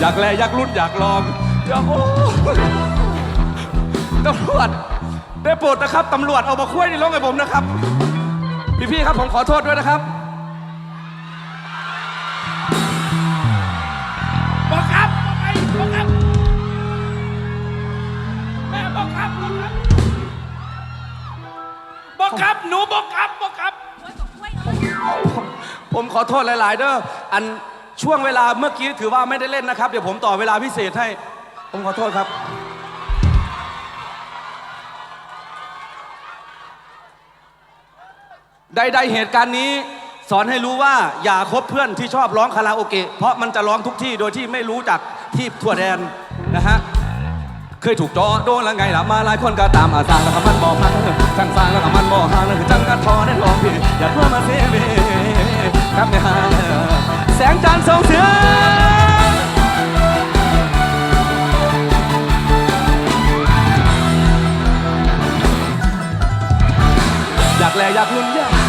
อยากแลอยากรุ่นอยากลองอยากโอ้ตำรวจได้โปรดนะครับตำรวจเอามาคุ้ยในลงให้ผมนะครับ พี่ๆครับผมขอโทษด้วยนะครับบอกครับบอกไปบอกครับแม่บอกครับบอกครับบอกครับหนูบอกครับบอกครับ ผมขอโทษหลาย ๆ เด้ออัน ช่วงเวลาเมื่อกี้ถือว่าไม่ได้เล่นนะครับ เดี๋ยวผมต่อเวลาพิเศษให้ ผมขอโทษครับ ใดๆเหตุการณ์นี้สอนให้รู้ว่าอย่าคบเพื่อนที่ชอบร้องคาราโอเกะเพราะมันจะร้องทุกที่โดยที่ไม่รู้จักที่ทั่วแดนนะฮะเคยถูกจอโดนแล้วไงล่ะมาหลายคนก็ตามอาสาแล้วก็มันบอกพังช่างสร้างแล้วก็มันบอกห่างนั่นคือจังกันทอได้ลองพี่อย่าเพื่อมาเซเว สงจันทร์ส่องเสียงอยากแลอยากลุ้นอยาก